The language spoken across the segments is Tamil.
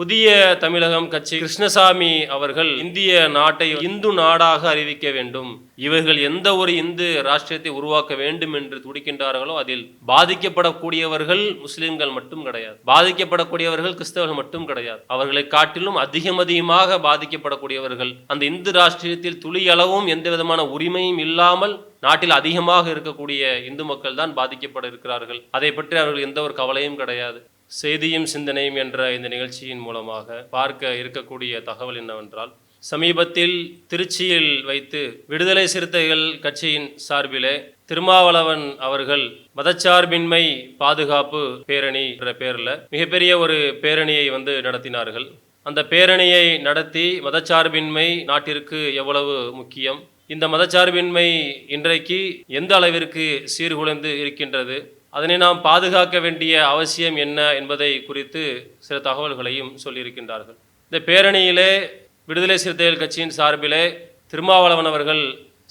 புதிய தமிழகம் கட்சி கிருஷ்ணசாமி அவர்கள் இந்திய நாட்டை இந்து நாடாக அறிவிக்க வேண்டும். இவர்கள் எந்த ஒரு இந்து ராஷ்டிரத்தை உருவாக்க வேண்டும் என்று துடிக்கின்றார்களோ அதில் பாதிக்கப்படக்கூடியவர்கள் முஸ்லிம்கள் மட்டும் கிடையாது. பாதிக்கப்படக்கூடியவர்கள் கிறிஸ்தவர்கள் மட்டும் கிடையாது. அவர்களை காட்டிலும் அதிகம் அதிகமாக பாதிக்கப்படக்கூடியவர்கள் அந்த இந்து ராஷ்டிரத்தில் துளியளவும் எந்த விதமான உரிமையும் இல்லாமல் நாட்டில் அதிகமாக இருக்கக்கூடிய இந்து மக்கள் தான் பாதிக்கப்பட இருக்கிறார்கள். அதை பற்றி அவர்கள் எந்த ஒரு கவலையும் கிடையாது. செய்தியும் சிந்தனையும் என்ற இந்த நிகழ்ச்சியின் மூலமாக பார்க்க இருக்கக்கூடிய தகவல் என்னவென்றால் சமீபத்தில் திருச்சியில் வைத்து விடுதலை சிறுத்தைகள் கட்சியின் சார்பிலே திருமாவளவன் அவர்கள் மதச்சார்பின்மை பாதுகாப்பு பேரணி என்ற பேரில் மிகப்பெரிய ஒரு பேரணியை வந்து நடத்தினார்கள். அந்த பேரணியை நடத்தி மதச்சார்பின்மை நாட்டிற்கு எவ்வளவு முக்கியம்? இந்த மதச்சார்பின்மை இன்றைக்கு எந்த அளவிற்கு சீர்குலைந்து இருக்கின்றது? அதனை நாம் பாதுகாக்க வேண்டிய அவசியம் என்ன என்பதை குறித்து சில தகவல்களையும் சொல்லியிருக்கின்றார்கள். இந்த பேரணியிலே விடுதலை சிறுத்தைகள் கட்சியின் சார்பிலே திருமாவளவன் அவர்கள்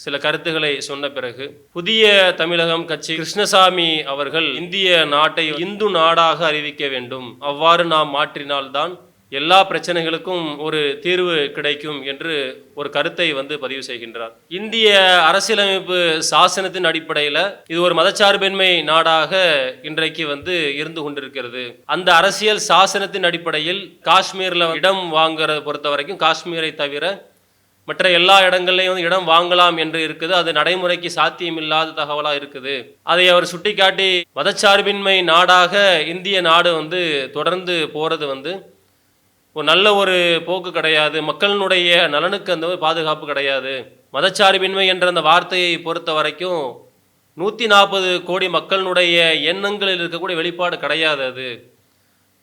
சில கருத்துக்களை சொன்ன பிறகு புதிய தமிழகம் கட்சி கிருஷ்ணசாமி அவர்கள் இந்திய நாட்டை இந்து நாடாக அறிவிக்க வேண்டும். அவ்வாறு நாம் மாற்றினால்தான் எல்லா பிரச்சனைகளுக்கும் ஒரு தீர்வு கிடைக்கும் என்று ஒரு கருத்தை வந்து பதிவு செய்கின்றார். இந்திய அரசியலமைப்பு சாசனத்தின் அடிப்படையில் இது ஒரு மதச்சார்பின்மை நாடாக இன்றைக்கு வந்து இருந்து கொண்டிருக்கிறது. அந்த அரசியல் சாசனத்தின் அடிப்படையில் காஷ்மீரில் இடம் வாங்குறத பொறுத்த வரைக்கும் காஷ்மீரை தவிர மற்ற எல்லா இடங்கள்லையும் வந்து இடம் வாங்கலாம் என்று இருக்குது. அது நடைமுறைக்கு சாத்தியமில்லாத தகவலாக இருக்குது. அதை அவர் சுட்டிக்காட்டி மதச்சார்பின்மை நாடாக இந்திய நாடு வந்து தொடர்ந்து போகிறது வந்து ஒரு நல்ல ஒரு போக்கு கிடையாது. மக்களினுடைய நலனுக்கு அந்த பாதுகாப்பு கிடையாது. மதச்சார்பின்மை என்ற அந்த வார்த்தையை பொறுத்த வரைக்கும் நூற்றி நாற்பது கோடி மக்களினுடைய எண்ணங்களில் இருக்கக்கூடிய வெளிப்பாடு கிடையாது அது.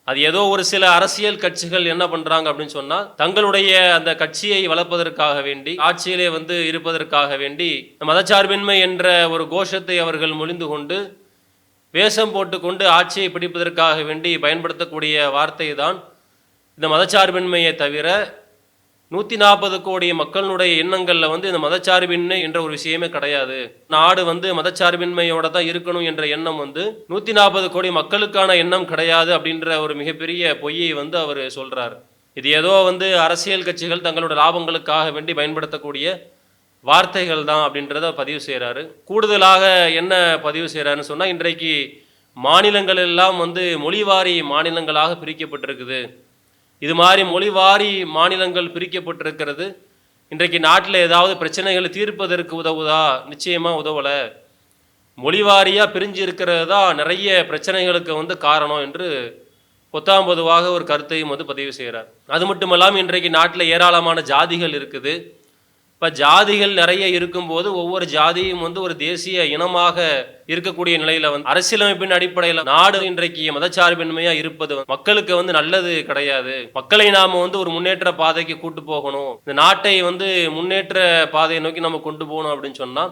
அது ஏதோ ஒரு சில அரசியல் கட்சிகள் என்ன பண்ணுறாங்க அப்படின்னு சொன்னால் தங்களுடைய அந்த கட்சியை வளர்ப்பதற்காக வேண்டி ஆட்சியிலே வந்து இருப்பதற்காக வேண்டி மதச்சார்பின்மை என்ற ஒரு கோஷத்தை அவர்கள் மொழிந்து கொண்டு வேஷம் போட்டுக்கொண்டு ஆட்சியை பிடிப்பதற்காக வேண்டி பயன்படுத்தக்கூடிய வார்த்தை தான் இந்த மதச்சார்பின்மையை தவிர நூற்றி நாற்பது கோடி மக்களுடைய எண்ணங்களில் வந்து இந்த மதச்சார்பின்மை என்ற ஒரு விஷயமே கிடையாது. நாடு வந்து மதச்சார்பின்மையோட தான் இருக்கணும் என்ற எண்ணம் வந்து நூற்றி நாற்பது கோடி மக்களுக்கான எண்ணம் கிடையாது அப்படின்ற ஒரு மிகப்பெரிய பொய்யை வந்து அவர் சொல்கிறார் இது ஏதோ வந்து அரசியல் கட்சிகள் தங்களோட லாபங்களுக்காக வேண்டி பயன்படுத்தக்கூடிய வார்த்தைகள் தான் அப்படின்றத பதிவு செய்கிறாரு கூடுதலாக என்ன பதிவு செய்கிறாருன்னு சொன்னால் இன்றைக்கு மாநிலங்கள் எல்லாம் வந்து மொழிவாரி மாநிலங்களாக பிரிக்கப்பட்டிருக்குது. இது மாதிரி மொழிவாரி மாநிலங்கள் பிரிக்கப்பட்டிருக்கிறது. இன்றைக்கு நாட்டில் ஏதாவது பிரச்சனைகளை தீர்ப்பதற்கு உதவுதா? நிச்சயமாக உதவலை. மொழிவாரியாக பிரிஞ்சு இருக்கிறது தான் நிறைய பிரச்சனைகளுக்கு வந்து காரணம் என்று பொத்தாம் பொதுவாக ஒரு கருத்தையும் வந்து பதிவு செய்கிறார். அது மட்டும் இல்லாமல் இன்றைக்கு நாட்டில் ஏராளமான ஜாதிகள் இருக்குது. இப்போ ஜாதிகள் நிறைய இருக்கும்போது ஒவ்வொரு ஜாதியும் வந்து ஒரு தேசிய இனமாக இருக்கக்கூடிய நிலையில வந்து அரசியலமைப்பின் அடிப்படையில் நாடு இன்றைக்கு மதச்சார்பின்மையா இருப்பது மக்களுக்கு வந்து நல்லது கிடையாது. மக்களை நாம வந்து ஒரு முன்னேற்ற பாதைக்கு கூட்டு போகணும். இந்த நாட்டை வந்து முன்னேற்ற பாதையை நோக்கி நம்ம கொண்டு போகணும் அப்படின்னு சொன்னா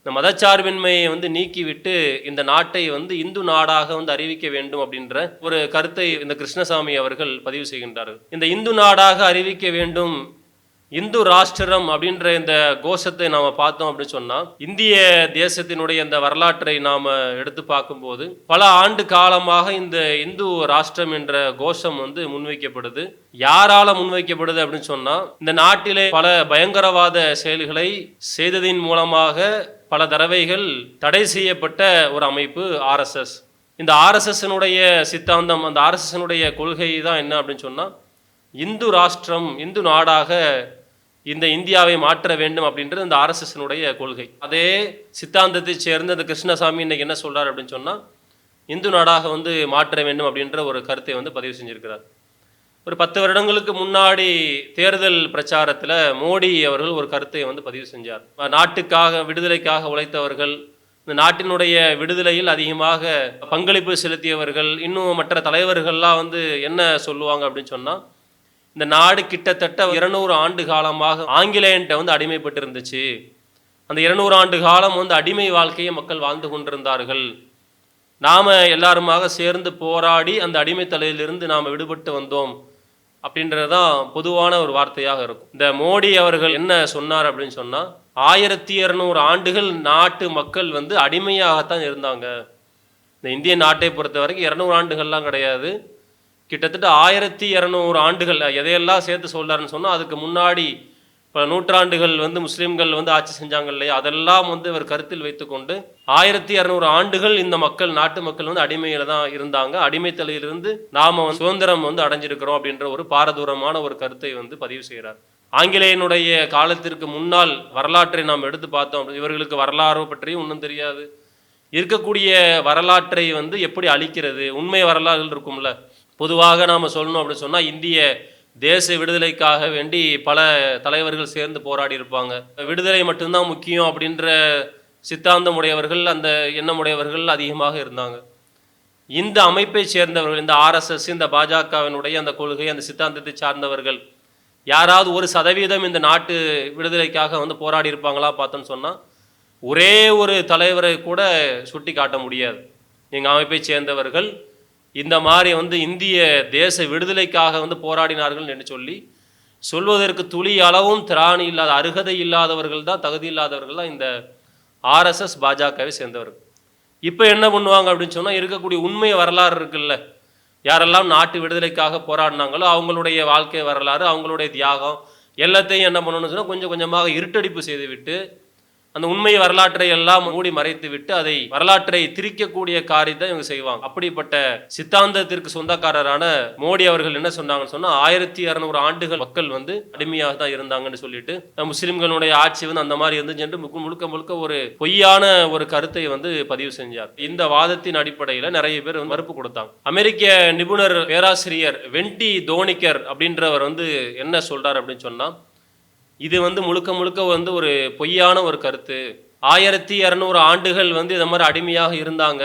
இந்த மதச்சார்பின்மையை வந்து நீக்கிவிட்டு இந்த நாட்டை வந்து இந்து நாடாக வந்து அறிவிக்க வேண்டும் அப்படின்ற ஒரு கருத்தை இந்த கிருஷ்ணசாமி அவர்கள் பதிவு செய்கின்றார்கள். இந்த இந்து நாடாக அறிவிக்க வேண்டும் இந்து ராஷ்டிரம் அப்படின்ற இந்த கோஷத்தை நாம் பார்த்தோம் அப்படின்னு சொன்னால் இந்திய தேசத்தினுடைய இந்த வரலாற்றை நாம் எடுத்து பார்க்கும்போது பல ஆண்டு காலமாக இந்த இந்து ராஷ்டிரம் என்ற கோஷம் வந்து முன்வைக்கப்படுது. யாரால முன்வைக்கப்படுது அப்படின்னு சொன்னால் இந்த நாட்டிலே பல பயங்கரவாத செயல்களை செய்ததின் மூலமாக பல தடவைகள் தடை செய்யப்பட்ட ஒரு அமைப்பு ஆர்எஸ்எஸ் இந்த ஆர்எஸ்எஸ்னுடைய சித்தாந்தம் அந்த ஆர்எஸ்எஸ்னுடைய கொள்கை தான் என்ன அப்படின்னு சொன்னால் இந்து ராஷ்டிரம் இந்து நாடாக இந்த இந்தியாவை மாற்ற வேண்டும் அப்படின்றது இந்த ஆர்எஸ்எஸ்னுடைய கொள்கை. அதே சித்தாந்தத்தை சேர்ந்த இந்த கிருஷ்ணசாமி இன்னைக்கு என்ன சொல்கிறார் அப்படின்னு சொன்னால் இந்து நாடாக வந்து மாற்ற வேண்டும் அப்படின்ற ஒரு கருத்தை வந்து பதிவு செஞ்சிருக்கிறார். ஒரு பத்து வருடங்களுக்கு முன்னாடி தேர்தல் பிரச்சாரத்தில் மோடி அவர்கள் ஒரு கருத்தை வந்து பதிவு செஞ்சார். நாட்டுக்காக விடுதலைக்காக உழைத்தவர்கள் இந்த நாட்டினுடைய விடுதலையில் அதிகமாக பங்களிப்பு செலுத்தியவர்கள் இன்னும் மற்ற தலைவர்கள்லாம் வந்து என்ன சொல்லுவாங்க அப்படின்னு சொன்னால் இந்த நாடு கிட்டத்தட்ட இருநூறு ஆண்டு காலமாக ஆங்கிலேயன்ட்ட வந்து அடிமைப்பட்டு இருந்துச்சு அந்த இருநூறு ஆண்டு காலம் வந்து அடிமை வாழ்க்கையை மக்கள் வாழ்ந்து கொண்டிருந்தார்கள். நாம் எல்லாருமாக சேர்ந்து போராடி அந்த அடிமைத்தலையிலிருந்து நாம் விடுபட்டு வந்தோம் அப்படின்றது தான் பொதுவான ஒரு வார்த்தையாக இருக்கும். இந்த மோடி அவர்கள் என்ன சொன்னார் அப்படின்னு சொன்னால் ஆயிரத்தி இரநூறு ஆண்டுகள் நாட்டு மக்கள் வந்து அடிமையாகத்தான் இருந்தாங்க. இந்த இந்திய நாட்டை பொறுத்த வரைக்கும் இரநூறு ஆண்டுகள்லாம் கிடையாது. கிட்டத்தட்ட ஆயிரத்தி இரநூறு ஆண்டுகள் எதையெல்லாம் சேர்த்து சொல்கிறாருன்னு சொன்னால் அதுக்கு முன்னாடி பல நூற்றாண்டுகள் வந்து முஸ்லீம்கள் வந்து ஆட்சி செஞ்சாங்க இல்லையா? அதெல்லாம் வந்து இவர் கருத்தில் வைத்துக்கொண்டு ஆயிரத்தி இரநூறு ஆண்டுகள் இந்த மக்கள் நாட்டு மக்கள் வந்து அடிமையில தான் இருந்தாங்க. அடிமைத்தலையிலிருந்து நாம வந்து சுதந்திரம் வந்து அடைஞ்சிருக்கிறோம் அப்படின்ற ஒரு பாரதூரமான ஒரு கருத்தை வந்து பதிவு செய்கிறார். ஆங்கிலேயனுடைய காலத்திற்கு முன்னால் வரலாற்றை நாம் எடுத்து பார்த்தோம் அப்படி இவர்களுக்கு வரலாறு பற்றியும் ஒன்றும் தெரியாது. இருக்கக்கூடிய வரலாற்றை வந்து எப்படி அழிக்கிறது? உண்மை வரலாறுகள் இருக்கும்ல. பொதுவாக நாம் சொல்லணும் அப்படின்னு சொன்னால் இந்திய தேச விடுதலைக்காக வேண்டி பல தலைவர்கள் சேர்ந்து போராடி இருப்பாங்க. விடுதலை மட்டும்தான் முக்கியம் அப்படின்ற சித்தாந்தம் உடையவர்கள் அந்த எண்ணமுடையவர்கள் அதிகமாக இருந்தாங்க. இந்த அமைப்பை சேர்ந்தவர்கள் இந்த ஆர்எஸ்எஸ் இந்த பாஜகவினுடைய அந்த கொள்கை அந்த சித்தாந்தத்தை சார்ந்தவர்கள் யாராவது ஒரு சதவீதம் இந்த நாட்டு விடுதலைக்காக வந்து போராடி இருப்பாங்களா பார்த்தோன்னு சொன்னால் ஒரே ஒரு தலைவரை கூட சுட்டி காட்ட முடியாது. எங்கள் அமைப்பை சேர்ந்தவர்கள் இந்த மாதிரி வந்து இந்திய தேச விடுதலைக்காக வந்து போராடினார்கள் என்று சொல்லி சொல்வதற்கு துளி அளவும் திராணி இல்லாத அருகதை இல்லாதவர்கள் தான் தகுதி இல்லாதவர்கள் தான் இந்த ஆர்எஸ்எஸ் பாஜகவை சேர்ந்தவர்கள். இப்போ என்ன பண்ணுவாங்க அப்படின்னு சொன்னால் இருக்கக்கூடிய உண்மை வரலாறு இருக்குல்ல. யாரெல்லாம் நாட்டு விடுதலைக்காக போராடினாங்களோ அவங்களுடைய வாழ்க்கை வரலாறு அவங்களுடைய தியாகம் எல்லாத்தையும் என்ன பண்ணணும்னு சொன்னால் கொஞ்சம் கொஞ்சமாக இருட்டடிப்பு செய்துவிட்டு அந்த உண்மை வரலாற்றை எல்லாம் மூடி மறைத்து விட்டு அதை வரலாற்றை திரிக்கக்கூடிய காரியத்தை இவங்க செய்வாங்க. அப்படிப்பட்ட சித்தாந்தத்திற்கு சொந்தக்காரரான மோடி அவர்கள் என்ன சொன்னாங்கன்னு சொன்னா ஆயிரத்தி இரநூறு ஆண்டுகள் மக்கள் வந்து அடிமையாக தான் இருந்தாங்கன்னு சொல்லிட்டு முஸ்லிம்களுடைய ஆட்சி வந்து அந்த மாதிரி இருந்துச்சு என்று முக்கு- முழுக்க முழுக்க ஒரு பொய்யான ஒரு கருத்தை வந்து பதிவு செஞ்சார். இந்த வாதத்தின் அடிப்படையில் நிறைய பேர் வந்து மறுப்பு கொடுத்தாங்க. அமெரிக்க நிபுணர் பேராசிரியர் வெண்டி தோனிக்கர் அப்படின்றவர் வந்து என்ன சொல்றார் அப்படின்னு சொன்னா இது வந்து முழுக்க முழுக்க வந்து ஒரு பொய்யான ஒரு கருத்து. ஆயிரத்தி இரநூறு ஆண்டுகள் வந்து இதை மாதிரி அடிமையாக இருந்தாங்க.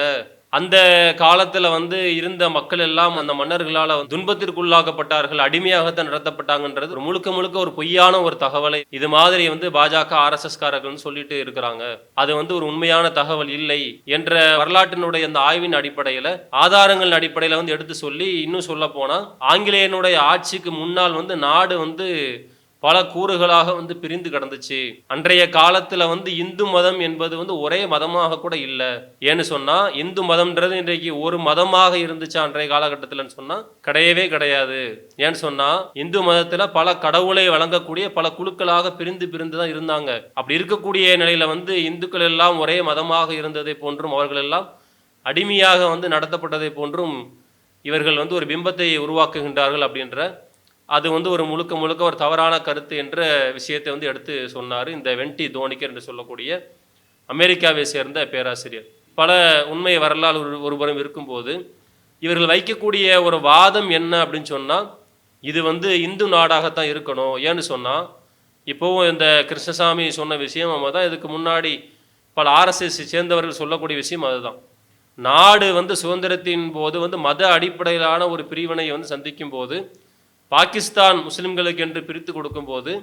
அந்த காலத்துல வந்து இருந்த மக்கள் எல்லாம் அந்த மன்னர்களால் துன்பத்திற்குள்ளாக்கப்பட்டார்கள் அடிமையாகத்தான் நடத்தப்பட்டாங்கன்றது ஒரு முழுக்க முழுக்க ஒரு பொய்யான ஒரு தகவலை இது மாதிரி வந்து பாஜக ஆர்எஸ்எஸ் காரர்கள் சொல்லிட்டு இருக்கிறாங்க. அது வந்து ஒரு உண்மையான தகவல் இல்லை என்ற வரலாற்றினுடைய அந்த ஆய்வின் அடிப்படையில ஆதாரங்கள் அடிப்படையில வந்து எடுத்து சொல்லி இன்னும் சொல்ல போனா ஆங்கிலேயனுடைய ஆட்சிக்கு முன்னால் வந்து நாடு வந்து பல கூறுகளாக வந்து பிரிந்து கிடந்துச்சு. அன்றைய காலத்துல வந்து இந்து மதம் என்பது வந்து ஒரே மதமாக கூட இல்லை. ஏன்னு சொன்னா இந்து மதம்ன்றது இன்றைக்கு ஒரு மதமாக இருந்துச்சு அன்றைய காலகட்டத்தில்னு சொன்னா கிடையவே கிடையாது. ஏன்னு சொன்னா இந்து மதத்துல பல கடவுளை வழங்கக்கூடிய பல குழுக்களாக பிரிந்து பிரிந்து தான் இருந்தாங்க. அப்படி இருக்கக்கூடிய நிலையில வந்து இந்துக்கள் எல்லாம் ஒரே மதமாக இருந்ததை போன்றும் அவர்கள் எல்லாம் அடிமையாக வந்து நடத்தப்பட்டதை போன்றும் இவர்கள் வந்து ஒரு பிம்பத்தை உருவாக்குகின்றார்கள் அப்படின்ற அது வந்து ஒரு முழுக்க முழுக்க ஒரு தவறான கருத்து என்ற விஷயத்தை வந்து எடுத்து சொன்னார் இந்த வெண்டி தோனிக்கர் என்று சொல்லக்கூடிய அமெரிக்காவை சேர்ந்த பேராசிரியர். பல உண்மை வரலாறு ஒரு ஒருபுறம் இருக்கும்போது இவர்கள் வைக்கக்கூடிய ஒரு வாதம் என்ன அப்படின்னு சொன்னால் இது வந்து இந்து நாடாகத்தான் இருக்கணும். ஏன்னு சொன்னால் இப்போவும் இந்த கிருஷ்ணசாமி சொன்ன விஷயம் நம்ம தான் இதுக்கு முன்னாடி பல ஆர்எஸ்எஸ் சேர்ந்தவர்கள் சொல்லக்கூடிய விஷயம் அதுதான். நாடு வந்து சுதந்திரத்தின் போது வந்து மத அடிப்படையிலான ஒரு பிரிவினை வந்து சந்திக்கும் போது பாகிஸ்தான் முஸ்லிம்களுக்கு என்று பிரித்து கொடுக்கும்போது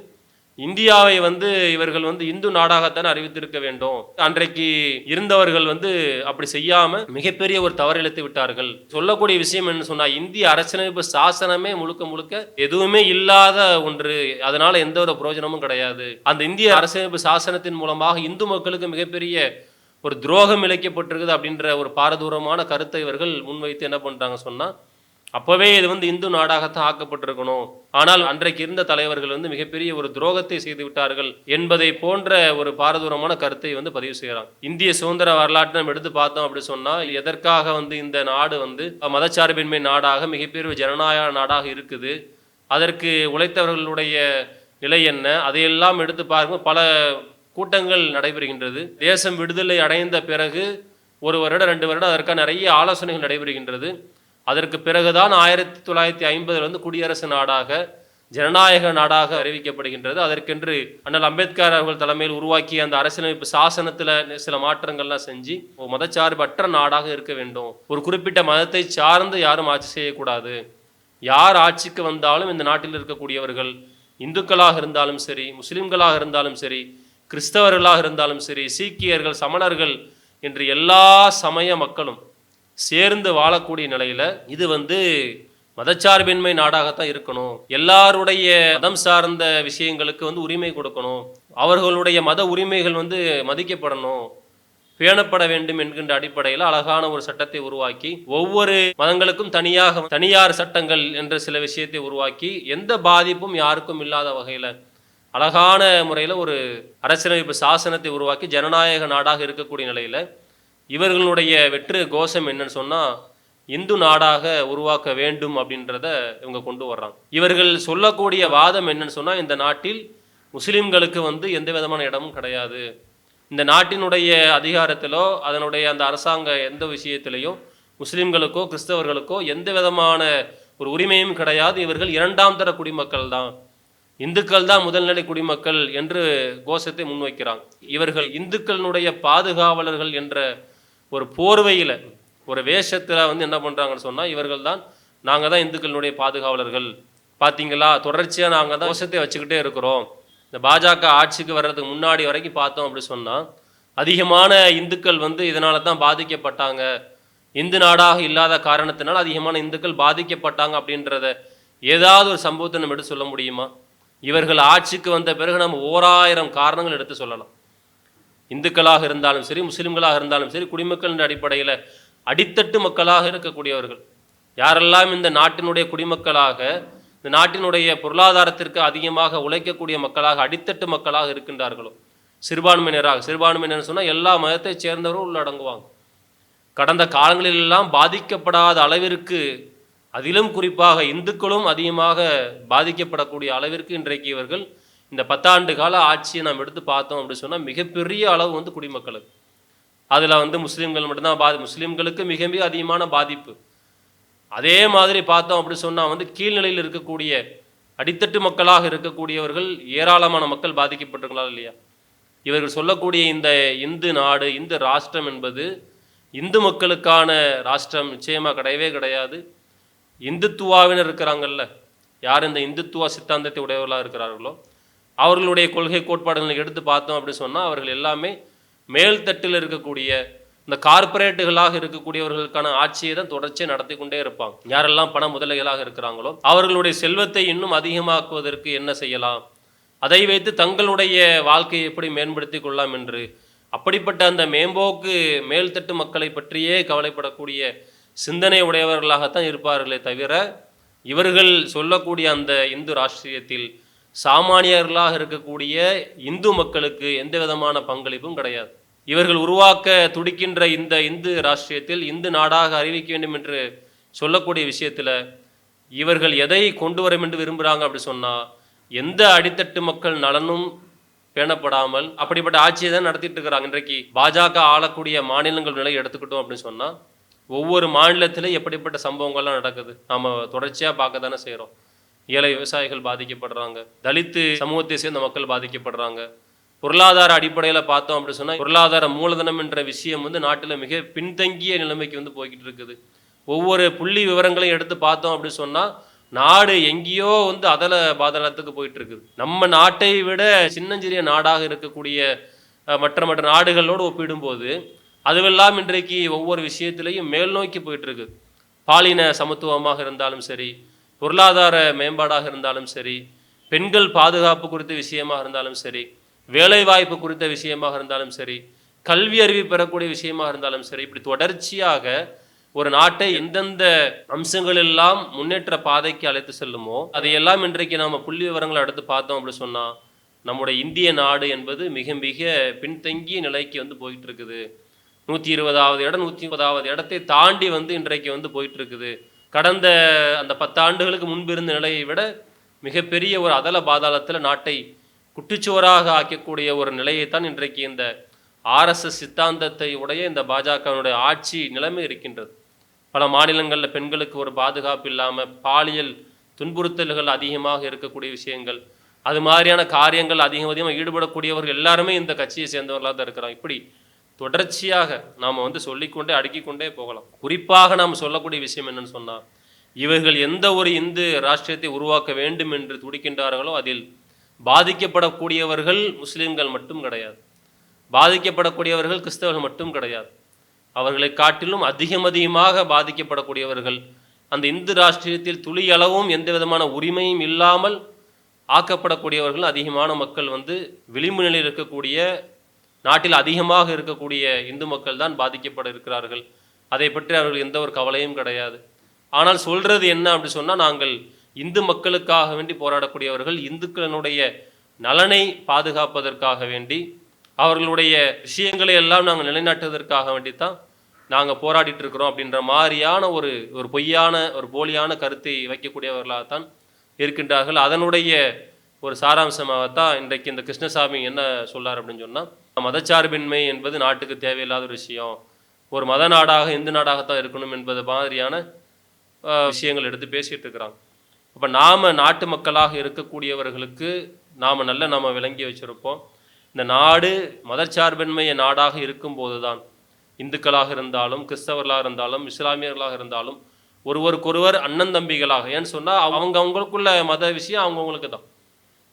இந்தியாவை வந்து இவர்கள் வந்து இந்து நாடாகத்தான் அறிவித்திருக்க வேண்டும். அன்றைக்கு இருந்தவர்கள் வந்து அப்படி செய்யாம மிகப்பெரிய ஒரு தவறிழைத்து விட்டார்கள். சொல்லக்கூடிய விஷயம் என்ன சொன்னா இந்திய அரசியலமைப்பு சாசனமே முழுக்க முழுக்க எதுவுமே இல்லாத ஒன்று. அதனால எந்த ஒரு பிரயோஜனமும் கிடையாது. அந்த இந்திய அரசியலமைப்பு சாசனத்தின் மூலமாக இந்து மக்களுக்கு மிகப்பெரிய ஒரு துரோகம் இழைக்கப்பட்டிருக்குது அப்படின்ற ஒரு பாரதூரமான கருத்தை இவர்கள் முன்வைத்து என்ன பண்றாங்க சொன்னா அப்போவே இது வந்து இந்து நாடாகத்தான் ஆக்கப்பட்டிருக்கணும். ஆனால் அன்றைக்கு இருந்த தலைவர்கள் வந்து மிகப்பெரிய ஒரு துரோகத்தை செய்து விட்டார்கள் என்பதை போன்ற ஒரு பாரதூரமான கருத்தை வந்து பதிவு செய்கிறாங்க இந்திய சுதந்திர வரலாற்றை நம்ம எடுத்து பார்த்தோம் அப்படி சொன்னால் எதற்காக வந்து இந்த நாடு வந்து மதச்சார்பின்மை நாடாக மிகப்பெரிய ஜனநாயக நாடாக இருக்குது அதற்கு உழைத்தவர்களுடைய நிலை என்ன அதையெல்லாம் எடுத்து பார்க்கும் பல கூட்டங்கள் நடைபெறுகின்றது. தேசம் விடுதலை அடைந்த பிறகு ஒரு வருடம் ரெண்டு வருடம் அதற்கான நிறைய ஆலோசனைகள் நடைபெறுகின்றது. அதற்கு பிறகுதான் ஆயிரத்தி தொள்ளாயிரத்தி ஐம்பதில் வந்து குடியரசு நாடாக ஜனநாயக நாடாக அறிவிக்கப்படுகின்றது. அதற்கென்று அண்ணல் அம்பேத்கர் அவர்கள் தலைமையில் உருவாக்கிய அந்த அரசியலமைப்பு சாசனத்தில் சில மாற்றங்கள்லாம் செஞ்சு ஒரு மதச்சார்பற்ற நாடாக இருக்க வேண்டும். ஒரு குறிப்பிட்ட மதத்தை சார்ந்து யாரும் ஆட்சி செய்யக்கூடாது. யார் ஆட்சிக்கு வந்தாலும் இந்த நாட்டில் இருக்கக்கூடியவர்கள் இந்துக்களாக இருந்தாலும் சரி முஸ்லிம்களாக இருந்தாலும் சரி கிறிஸ்தவர்களாக இருந்தாலும் சரி சீக்கியர்கள் சமணர்கள் என்று எல்லா சமய மக்களும் சேர்ந்து வாழக்கூடிய நிலையில இது வந்து மதச்சார்பின்மை நாடாகத்தான் இருக்கணும். எல்லாருடைய மதம் சார்ந்த விஷயங்களுக்கு வந்து உரிமை கொடுக்கணும். அவர்களுடைய மத உரிமைகள் வந்து மதிக்கப்படணும். பேணப்பட வேண்டும் என்கின்ற அடிப்படையில் அழகான ஒரு சட்டத்தை உருவாக்கி ஒவ்வொரு மதங்களுக்கும் தனியாக தனியார் சட்டங்கள் என்ற சில விஷயத்தை உருவாக்கி எந்த பாதிப்பும் யாருக்கும் இல்லாத வகையில் அழகான முறையில் ஒரு அரசியலமைப்பு சாசனத்தை உருவாக்கி ஜனநாயக நாடாக இருக்கக்கூடிய நிலையில் இவர்களுடைய வெற்று கோஷம் என்னன்னு சொன்னால் இந்து நாடாக உருவாக்க வேண்டும் அப்படின்றத இவங்க கொண்டு வர்றாங்க. இவர்கள் சொல்லக்கூடிய வாதம் என்னன்னு சொன்னால் இந்த நாட்டில் முஸ்லிம்களுக்கு வந்து எந்த விதமான இடமும் கிடையாது. இந்த நாட்டினுடைய அதிகாரத்திலோ அதனுடைய அந்த அரசாங்க எந்த விஷயத்திலையும் முஸ்லிம்களுக்கோ கிறிஸ்தவர்களுக்கோ எந்த விதமான ஒரு உரிமையும் கிடையாது. இவர்கள் இரண்டாம் தர குடிமக்கள் தான். இந்துக்கள் தான் முதல்நிலை குடிமக்கள் என்று கோஷத்தை முன்வைக்கிறாங்க. இவர்கள் இந்துக்களினுடைய பாதுகாவலர்கள் என்ற ஒரு போர்வையில் ஒரு வேஷத்தில் வந்து என்ன பண்ணுறாங்கன்னு சொன்னால் இவர்கள் தான் நாங்கள் தான் இந்துக்களினுடைய பாதுகாவலர்கள். பார்த்தீங்களா தொடர்ச்சியாக நாங்கள் தான் கோஷத்தை வச்சுக்கிட்டே இருக்கிறோம். இந்த பாஜக ஆட்சிக்கு வர்றதுக்கு முன்னாடி வரைக்கும் பார்த்தோம் அப்படி சொன்னால் அதிகமான இந்துக்கள் வந்து இதனால தான் பாதிக்கப்பட்டாங்க. இந்து நாடாக இல்லாத காரணத்தினால் அதிகமான இந்துக்கள் பாதிக்கப்பட்டாங்க அப்படின்றத ஏதாவது ஒரு சம்பவத்தை நம்ம எடுத்து சொல்ல முடியுமா? இவர்கள் ஆட்சிக்கு வந்த பிறகு நம்ம ஓராயிரம் காரணங்கள் எடுத்து சொல்லலாம். இந்துக்களாக இருந்தாலும் சரி முஸ்லிம்களாக இருந்தாலும் சரி குடிமக்கள் என்ற அடிப்படையில் அடித்தட்டு மக்களாக இருக்கக்கூடியவர்கள். யாரெல்லாம் இந்த நாட்டினுடைய குடிமக்களாக இந்த நாட்டினுடைய பொருளாதாரத்திற்கு அதிகமாக உழைக்கக்கூடிய மக்களாக அடித்தட்டு மக்களாக இருக்கின்றார்களோ? சிறுபான்மையினராக சிறுபான்மையினர் சொன்னால் எல்லா மதத்தைச் சேர்ந்தவரும் உள்ளடங்குவாங்க. கடந்த காலங்களிலெல்லாம் பாதிக்கப்படாத அளவிற்கு அதிலும் குறிப்பாக இந்துக்களும் அதிகமாக பாதிக்கப்படக்கூடிய அளவிற்கு இன்றைக்கு இவர்கள் இந்த பத்தாண்டு கால ஆட்சியை நாம் எடுத்து பார்த்தோம் அப்படின்னு சொன்னால் மிகப்பெரிய அளவு வந்து குடிமக்களுக்கு. அதில் வந்து முஸ்லீம்கள் மட்டும்தான் பாதி முஸ்லீம்களுக்கு மிக மிக அதிகமான பாதிப்பு. அதே மாதிரி பார்த்தோம் அப்படின்னு சொன்னால் வந்து கீழ்நிலையில் இருக்கக்கூடிய அடித்தட்டு மக்களாக இருக்கக்கூடியவர்கள் ஏராளமான மக்கள் பாதிக்கப்பட்டிருக்கலாம் இல்லையா? இவர்கள் சொல்லக்கூடிய இந்த இந்து நாடு இந்து ராஷ்டிரம் என்பது இந்து மக்களுக்கான ராஷ்டிரம் நிச்சயமாக கிடையவே கிடையாது. இந்துத்துவாவினர் இருக்கிறாங்கல்ல. யார் இந்த இந்துத்துவ சித்தாந்தத்தை உடையவர்களாக இருக்கிறார்களோ? அவர்களுடைய கொள்கை கோட்பாடுகளை எடுத்து பார்த்தோம் அப்படின்னு சொன்னால் அவர்கள் எல்லாமே மேல்தட்டில் இருக்கக்கூடிய இந்த கார்ப்பரேட்டுகளாக இருக்கக்கூடியவர்களுக்கான ஆட்சியை தான் தொடர்ச்சியாக நடத்தி கொண்டே இருப்பாங்க. யாரெல்லாம் பண முதலைகளாக இருக்கிறாங்களோ அவர்களுடைய செல்வத்தை இன்னும் அதிகமாக்குவதற்கு என்ன செய்யலாம்? அதை வைத்து தங்களுடைய வாழ்க்கையை எப்படி மேம்படுத்தி கொள்ளலாம் என்று அப்படிப்பட்ட அந்த மேம்போக்கு மேல்தட்டு மக்களை பற்றியே கவலைப்படக்கூடிய சிந்தனை உடையவர்களாகத்தான் இருப்பார்களே தவிர இவர்கள் சொல்லக்கூடிய அந்த இந்து ராஷ்டிரியத்தில் சாமானியர்களாக இருக்கக்கூடிய இந்து மக்களுக்கு எந்த விதமான பங்களிப்பும் கிடையாது. இவர்கள் உருவாக்க துடிக்கின்ற இந்த இந்து ராஷ்டிரியத்தில் இந்து நாடாக அறிவிக்க வேண்டும் என்று சொல்லக்கூடிய விஷயத்தில் இவர்கள் எதை கொண்டு வரும் என்று விரும்புகிறாங்க அப்படி சொன்னால் எந்த அடித்தட்டு மக்கள் நலனும் பேணப்படாமல் அப்படிப்பட்ட ஆட்சியை தான் நடத்திட்டு இருக்கிறாங்க. இன்றைக்கு பாஜக ஆளக்கூடிய மாநிலங்கள் நிலை எடுத்துக்கிட்டோம் அப்படின்னு சொன்னால் ஒவ்வொரு மாநிலத்திலும் எப்படிப்பட்ட சம்பவங்கள்லாம் நடக்குது. நாம் தொடர்ச்சியாக பார்க்க தானே செய்கிறோம் ஏழை விவசாயிகள் பாதிக்கப்படுறாங்க. தலித்து சமூகத்தை சேர்ந்த மக்கள் பாதிக்கப்படுறாங்க. பொருளாதார அடிப்படையில் பார்த்தோம் அப்படின்னு சொன்னால் பொருளாதார மூலதனம் என்ற விஷயம் வந்து நாட்டில் மிக பின்தங்கிய நிலைமைக்கு வந்து போய்கிட்டு இருக்குது. ஒவ்வொரு புள்ளி விவரங்களையும் எடுத்து பார்த்தோம் அப்படின்னு சொன்னால் நாடு எங்கேயோ வந்து அதல பாதாளத்துக்கு போயிட்டு இருக்குது. நம்ம நாட்டை விட சின்னஞ்சிறிய நாடாக இருக்கக்கூடிய மற்ற மற்ற நாடுகளோடு ஒப்பிடும்போது அதுவெல்லாம் இன்றைக்கு ஒவ்வொரு விஷயத்திலையும் மேல் நோக்கி போயிட்டு இருக்குது பாலின சமத்துவமாக இருந்தாலும் சரி பொருளாதார மேம்பாடாக இருந்தாலும் சரி பெண்கள் பாதுகாப்பு குறித்த விஷயமாக இருந்தாலும் சரி வேலைவாய்ப்பு குறித்த விஷயமாக இருந்தாலும் சரி கல்வி அறிவு பெறக்கூடிய விஷயமாக இருந்தாலும் சரி இப்படி தொடர்ச்சியாக ஒரு நாட்டை எந்தெந்த அம்சங்கள் எல்லாம் முன்னேற்ற பாதைக்கு அழைத்து செல்லுமோ அதையெல்லாம் இன்றைக்கு நாம் புள்ளி விவரங்களை எடுத்து பார்த்தோம் அப்படின்னு சொன்னால் நம்முடைய இந்திய நாடு என்பது மிக மிக பின்தங்கிய நிலைக்கு வந்து போயிட்டு இருக்குது. நூற்றி இருபதாவது இடம் நூற்றி முப்பதாவது இடத்தை தாண்டி வந்து இன்றைக்கு வந்து போயிட்டு இருக்குது. கடந்த அந்த பத்தாண்டுகளுக்கு முன்பு இருந்த நிலையை விட மிகப்பெரிய ஒரு அதல பாதாளத்தில் நாட்டை குட்டிச்சுவராக ஆக்கக்கூடிய ஒரு நிலையைத்தான் இன்றைக்கு இந்த ஆர்எஸ்எஸ் சித்தாந்தத்தை உடைய இந்த பாஜகவினுடைய ஆட்சி நிலைமை இருக்கின்றது. பல மாநிலங்களில் பெண்களுக்கு ஒரு பாதுகாப்பு இல்லாமல் பாலியல் துன்புறுத்தல்கள் அதிகமாக இருக்கக்கூடிய விஷயங்கள் அது மாதிரியான காரியங்கள் அதிகம் அதிகமாக ஈடுபடக்கூடியவர்கள் எல்லாருமே இந்த கட்சியை சேர்ந்தவர்களாக தான் இருக்கிறாங்க. இப்படி தொடர்ச்சியாக நாம் வந்து சொல்லிக்கொண்டே அடுக்கிக்கொண்டே போகலாம். குறிப்பாக நாம் சொல்லக்கூடிய விஷயம் என்னன்னு சொன்னால் இவர்கள் எந்த ஒரு இந்து ராஷ்டிரத்தை உருவாக்க வேண்டும் என்று துடிக்கின்றார்களோ அதில் பாதிக்கப்படக்கூடியவர்கள் முஸ்லிம்கள் மட்டும் கிடையாது. பாதிக்கப்படக்கூடியவர்கள் கிறிஸ்தவர்கள் மட்டும் கிடையாது. அவர்களை காட்டிலும் அதிகம் அதிகமாக பாதிக்கப்படக்கூடியவர்கள் அந்த இந்து ராஷ்டிரியத்தில் துளியளவும் எந்த விதமான உரிமையும் இல்லாமல் ஆக்கப்படக்கூடியவர்கள் அதிகமான மக்கள் வந்து விளிம்பு நிலையில் இருக்கக்கூடிய நாட்டில் அதிகமாக இருக்கக்கூடிய இந்து மக்கள் தான் பாதிக்கப்பட இருக்கிறார்கள். அதை பற்றி அவர்கள் எந்த ஒரு கவலையும் கிடையாது. ஆனால் சொல்றது என்ன அப்படி சொன்னால் நாங்கள் இந்து மக்களுக்காக வேண்டி போராடக்கூடியவர்கள் இந்துக்களினுடைய நலனை பாதுகாப்பதற்காக வேண்டி அவர்களுடைய விஷயங்களை எல்லாம் நாங்கள் நிலைநாட்டுவதற்காக வேண்டி தான் நாங்கள் போராடிட்டு இருக்கிறோம் அப்படின்ற மாதிரியான ஒரு ஒரு பொய்யான ஒரு போலியான கருத்தை வைக்கக்கூடியவர்களாகத்தான் இருக்கின்றார்கள். அதனுடைய ஒரு சாராம்சமாகத்தான் இன்றைக்கு இந்த கிருஷ்ணசாமி என்ன சொல்லார் அப்படின்னு சொன்னால் மதச்சார்பின்மை என்பது நாட்டுக்கு தேவையில்லாத ஒரு விஷயம். ஒரு மத நாடாக இந்து நாடாகத்தான் இருக்கணும் என்பது மாதிரியான விஷயங்கள் எடுத்து பேசிட்டு இருக்கிறாங்க. அப்போ நாம நாட்டு மக்களாக இருக்கக்கூடியவர்களுக்கு நாம் நல்ல நாம் விளங்கி வச்சிருப்போம். இந்த நாடு மதச்சார்பின்மைய நாடாக இருக்கும்போது தான் இந்துக்களாக இருந்தாலும் கிறிஸ்தவர்களாக இருந்தாலும் இஸ்லாமியர்களாக இருந்தாலும் ஒருவருக்கொருவர் அண்ணன் தம்பிகளாக ஏன்னு சொன்னால் அவங்க அவங்களுக்குள்ள மத விஷயம் அவங்கவுங்களுக்கு தான்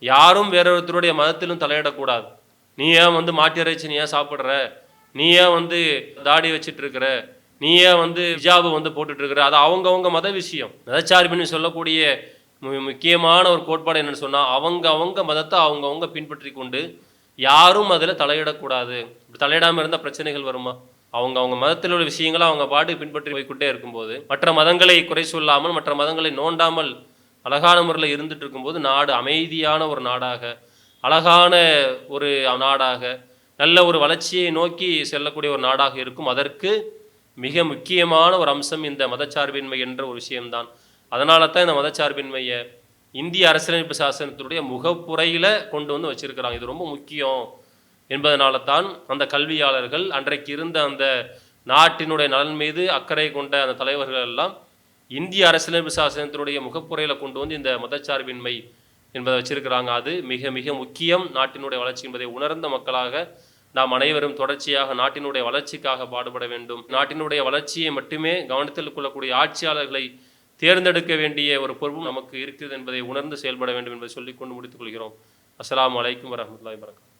யாரும் வேறொருத்தருடைய மதத்திலும் தலையிடக்கூடாது. நீ ஏன் வந்து மாட்டு இறைச்சி நீ ஏன் சாப்பிட்ற? நீ ஏன் வந்து தாடி வச்சுட்டு இருக்கிற நீ ஏன் வந்து ஹிஜாபு வந்து போட்டுட்டு இருக்கிற அது அவங்கவுங்க மத விஷயம். மதச்சார்பின்னு சொல்லக்கூடிய மு- முக்கியமான ஒரு கோட்பாடு என்னன்னு சொன்னால் அவங்க அவங்க மதத்தை அவங்கவுங்க பின்பற்றி கொண்டு யாரும் அதில் தலையிடக்கூடாது. இப்படி தலையிடாமல் இருந்தால் பிரச்சனைகள் வருமா? அவங்க அவங்க மதத்தில் உள்ள விஷயங்களை அவங்க பாட்டு பின்பற்றி போய்கிட்டே இருக்கும்போது மற்ற மதங்களை குறை சொல்லாமல் மற்ற மதங்களை நோண்டாமல் அழகான முறையில் இருந்துட்டு இருக்கும்போது நாடு அமைதியான ஒரு நாடாக அழகான ஒரு நாடாக நல்ல ஒரு வளர்ச்சியை நோக்கி செல்லக்கூடிய ஒரு நாடாக இருக்கும். அதற்கு மிக முக்கியமான ஒரு அம்சம் இந்த மதச்சார்பின்மை என்ற ஒரு விஷயம்தான். அதனால தான் இந்த மதச்சார்பின்மையை இந்திய அரசியலமைப்பு சாசனத்தினுடைய முகப்புரையில் கொண்டு வந்து வச்சிருக்கிறாங்க. இது ரொம்ப முக்கியம் என்பதனால தான் அந்த கல்வியாளர்கள் அன்றைக்கு இருந்த அந்த நாட்டினுடைய நலன் மீது அக்கறை கொண்ட அந்த தலைவர்கள் எல்லாம் இந்திய அரசியலமைப்பு சாசனத்தினுடைய முகப்புரையில் கொண்டு வந்து இந்த மதச்சார்பின்மை என்பதை வச்சிருக்கிறாங்க. அது மிக மிக முக்கியம். நாட்டினுடைய வளர்ச்சி என்பதை உணர்ந்த மக்களாக நாம் அனைவரும் தொடர்ச்சியாக நாட்டினுடைய வளர்ச்சிக்காக பாடுபட வேண்டும். நாட்டினுடைய வளர்ச்சியை மட்டுமே கவனத்தில் கொள்ளக்கூடிய ஆட்சியாளர்களை தேர்ந்தெடுக்க வேண்டிய ஒரு பொறுப்பும் நமக்கு இருக்கிறது என்பதை உணர்ந்து செயல்பட வேண்டும் என்பதை சொல்லிக்கொண்டு முடித்துக் கொள்கிறோம். அஸ்லாம் வலைக்கம் வரமத்துல வரகம்